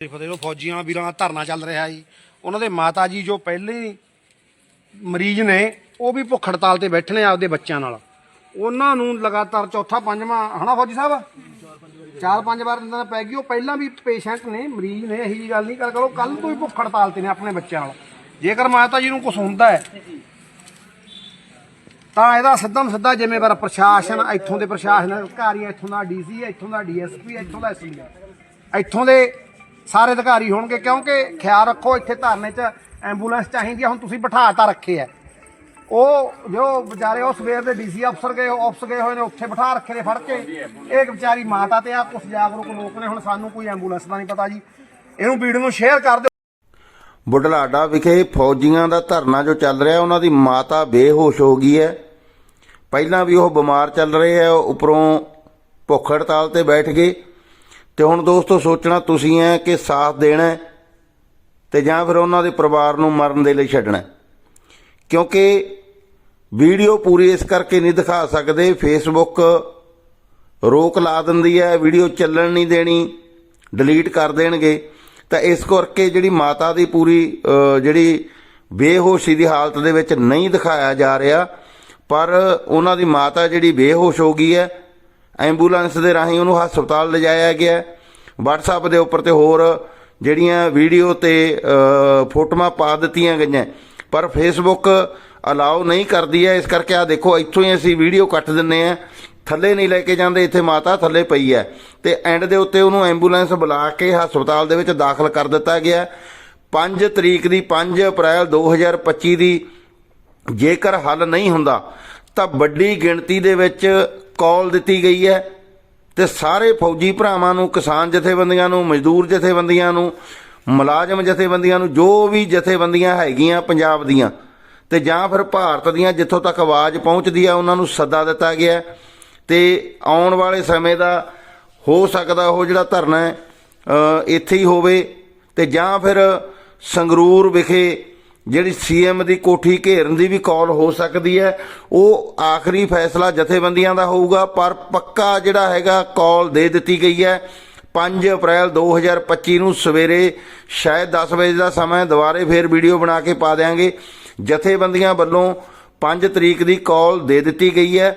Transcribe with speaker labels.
Speaker 1: ਫਤਿਹ ਫੌਜੀਆਂ ਵੀਰਾਂ ਦਾ ਧਰਨਾ ਚੱਲ ਰਿਹਾ ਜੀ। ਉਹਨਾਂ ਦੇ ਮਾਤਾ ਜੀ ਜੋ ਪਹਿਲੇ ਮਰੀਜ਼ ਨੇ, ਉਹ ਵੀ ਭੁੱਖ ਹੜਤਾਲ ਤੇ ਬੈਠੇ ਨੇ ਆਪਦੇ ਬੱਚਿਆਂ ਨਾਲ। ਉਹਨਾਂ ਨੂੰ ਲਗਾਤਾਰ ਚੌਥਾ, ਪੰਜਵਾਂ, ਹਨਾ ਫੌਜੀ ਸਾਹਿਬ? ਚਾਰ, ਪੰਜ ਵਾਰ ਦਿਨਾਂ ਪੈ ਗਈ। ਉਹ ਪਹਿਲਾਂ ਵੀ ਪੇਸ਼ੈਂਟ ਨੇ, ਮਰੀਜ਼ ਨੇ, ਇਹੀ ਗੱਲ ਨਹੀਂ, ਕਰ ਕਰੋ ਕੱਲ ਤੋਂ ਹੀ ਭੁੱਖ ਹੜਤਾਲ ਤੇ ਨੇ ਆਪਣੇ ਬੱਚਿਆਂ ਨਾਲ। ਜੇਕਰ ਮਾਤਾ ਜੀ ਨੂੰ ਕੁਝ ਹੁੰਦਾ ਹੈ, ਤਾਂ ਇਹਦਾ ਸਿੱਧਾ ਨੂੰ ਸਿੱਧਾ ਜ਼ਿੰਮੇਵਾਰ ਪ੍ਰਸ਼ਾਸਨ, ਇੱਥੋਂ ਦੇ ਪ੍ਰਸ਼ਾਸਨ ਅਧਿਕਾਰੀ ਇੱਥੋਂ ਦਾ ਡੀਸੀ ਇੱਥੋਂ ਦਾ ਡੀਐਸਪੀ ਇੱਥੋਂ ਦਾ ਐਸਪੀ ਇੱਥੋਂ ਦੇ ਸਾਰੇ ਅਧਿਕਾਰੀ ਹੋਣਗੇ, ਕਿਉਂਕਿ ਖਿਆਲ ਰੱਖੋ ਇੱਥੇ ਧਰਨੇ 'ਚ ਐਂਬੂਲੈਂਸ ਚਾਹੀਦੀ ਆ, ਹੁਣ ਤੁਸੀਂ ਬਿਠਾ ਤਾਂ ਰੱਖੇ ਆ। ਉਹ ਜੋ ਵਿਚਾਰੇ ਉਹ ਸਵੇਰ ਦੇ ਡੀਸੀ ਅਫਸਰ ਗਏ ਆਫਿਸ ਗਏ ਹੋਏ ਨੇ, ਉੱਥੇ ਬਿਠਾ ਰੱਖੇ ਨੇ ਫੜ ਕੇ। ਇਹ ਵਿਚਾਰੀ ਮਾਤਾ ਤੇ ਆ ਕੁਝ ਜਾਗਰੂਕ ਲੋਕ ਨੇ, ਹੁਣ ਸਾਨੂੰ ਕੋਈ ਐਂਬੂਲੈਂਸ ਦਾ ਨਹੀਂ ਪਤਾ ਜੀ। ਇਹਨੂੰ ਵੀਡੀਓ ਨੂੰ ਸ਼ੇਅਰ ਕਰ ਦਿਓ।
Speaker 2: ਬੁਢਲਾਡਾ ਵਿਖੇ ਫੌਜੀਆਂ ਦਾ ਧਰਨਾ ਜੋ ਚੱਲ ਰਿਹਾ, ਉਹਨਾਂ ਦੀ ਮਾਤਾ ਬੇਹੋਸ਼ ਹੋ ਗਈ ਹੈ। ਪਹਿਲਾਂ ਵੀ ਉਹ ਬਿਮਾਰ ਚੱਲ ਰਹੇ ਹੈ ਉੱਪਰੋਂ ਭੁੱਖ ਹੜਤਾਲ ਤੇ ਬੈਠ ਗਏ। ਤੇ ਹੁਣ ਦੋਸਤੋ ਸੋਚਣਾ ਤੁਸੀਂ ਹੈ ਕਿ ਸਾਥ ਦੇਣਾ ਹੈ ਤੇ ਜਾਂ ਫਿਰ ਉਹਨਾਂ ਦੇ ਪਰਿਵਾਰ ਨੂੰ ਮਰਨ ਦੇ ਲਈ ਛੱਡਣਾ ਕਿਉਂਕਿ ਵੀਡੀਓ ਪੂਰੀ ਇਸ ਕਰਕੇ ਨਹੀਂ ਦਿਖਾ ਸਕਦੇ ਫੇਸਬੁੱਕ ਰੋਕ ਲਾ ਦਿੰਦੀ ਹੈ, ਵੀਡੀਓ ਚੱਲਣ ਨਹੀਂ ਦੇਣੀ ਡਿਲੀਟ ਕਰ ਦੇਣਗੇ। ਤਾਂ ਇਸ ਕਰਕੇ ਜਿਹੜੀ ਮਾਤਾ ਦੀ ਪੂਰੀ ਜਿਹੜੀ ਬੇਹੋਸ਼ੀ ਦੀ ਹਾਲਤ ਦੇ ਵਿੱਚ ਨਹੀਂ ਦਿਖਾਇਆ ਜਾ ਰਿਹਾ, ਪਰ ਉਹਨਾਂ ਦੀ ਮਾਤਾ ਜਿਹੜੀ ਬੇਹੋਸ਼ ਹੋ ਗਈ ਹੈ ਐਂਬੂਲੈਂਸ ਦੇ ਰਾਹੀਂ ਉਹਨੂੰ ਹਸਪਤਾਲ ਲਿਜਾਇਆ ਗਿਆ। ਹੈ। WhatsApp ਦੇ ਉੱਪਰ ਤੇ ਹੋਰ ਜਿਹੜੀਆਂ ਵੀਡੀਓ ਤੇ ਫੋਟੋਆਂ ਪਾ ਦਿੱਤੀਆਂ ਗਈਆਂ। ਪਰ ਫੇਸਬੁੱਕ ਅਲਾਉ ਨਹੀਂ ਕਰਦੀ ਹੈ। ਇਸ ਕਰਕੇ ਆ ਦੇਖੋ, ਇੱਥੋਂ ਹੀ ਅਸੀਂ ਵੀਡੀਓ ਕੱਟ ਦਿੰਨੇ ਆ ਥੱਲੇ ਨਹੀਂ ਲੈ ਕੇ ਜਾਂਦੇ, ਇੱਥੇ ਮਾਤਾ ਥੱਲੇ ਪਈ ਹੈ। ਤੇ ਐਂਡ ਦੇ ਉੱਤੇ ਉਹਨੂੰ ਐਂਬੂਲੈਂਸ ਬੁਲਾ ਕੇ ਹਸਪਤਾਲ ਦੇ ਵਿੱਚ ਦਾਖਲ ਕਰ ਦਿੱਤਾ ਗਿਆ। 5 ਤਰੀਕ ਦੀ 5 ਅਪ੍ਰੈਲ 2025 ਦੀ ਜੇਕਰ ਹੱਲ ਨਹੀਂ ਹੁੰਦਾ, ਤਾਂ ਵੱਡੀ ਗਿਣਤੀ ਦੇ ਵਿੱਚ ਕਾਲ ਦਿੱਤੀ ਗਈ ਹੈ ਤੇ ਸਾਰੇ ਫੌਜੀ ਭਰਾਵਾਂ ਨੂੰ, ਕਿਸਾਨ ਜਥੇਬੰਦੀਆਂ ਨੂੰ, ਮਜ਼ਦੂਰ ਜਥੇਬੰਦੀਆਂ ਨੂੰ, ਮੁਲਾਜ਼ਮ ਜਥੇਬੰਦੀਆਂ ਨੂੰ, ਜੋ ਵੀ ਜਥੇਬੰਦੀਆਂ ਹੈਗੀਆਂ ਪੰਜਾਬ ਦੀਆਂ, ਤੇ ਜਾਂ ਫਿਰ ਭਾਰਤ ਦੀਆਂ, ਜਿੱਥੋਂ ਤੱਕ ਆਵਾਜ਼ ਪਹੁੰਚਦੀ ਆ, ਉਹਨਾਂ ਨੂੰ ਸੱਦਾ ਦਿੱਤਾ ਗਿਆ ਹੈ। ਤੇ ਆਉਣ ਵਾਲੇ ਸਮੇਂ ਦਾ ਹੋ ਸਕਦਾ ਉਹ ਜਿਹੜਾ ਧਰਨਾ ਹੈ ਇੱਥੇ ਹੀ ਹੋਵੇ, ਤੇ ਜਾਂ ਫਿਰ ਸੰਗਰੂਰ ਵਿਖੇ ਜਿਹੜੀ ਸੀਐਮ ਦੀ ਕੋਠੀ ਘੇਰਨ ਦੀ ਵੀ ਕਾਲ ਹੋ ਸਕਦੀ ਹੈ, ਉਹ ਆਖਰੀ ਫੈਸਲਾ ਜਥੇਬੰਦੀਆਂ ਦਾ ਹੋਊਗਾ, ਪਰ ਪੱਕਾ ਜਿਹੜਾ ਹੈਗਾ ਕਾਲ ਦੇ ਦਿੱਤੀ ਗਈ ਹੈ। 5 ਅਪ੍ਰੈਲ 2025 ਨੂੰ ਸਵੇਰੇ ਸ਼ਾਇਦ 10 ਵਜੇ ਦਾ ਸਮਾਂ ਦੁਬਾਰੇ ਫੇਰ ਵੀਡੀਓ ਬਣਾ ਕੇ ਪਾ ਦੇਾਂਗੇ ਜਥੇਬੰਦੀਆਂ ਵੱਲੋਂ 5 ਤਰੀਕ ਦੀ ਕਾਲ ਦੇ ਦਿੱਤੀ ਗਈ ਹੈ।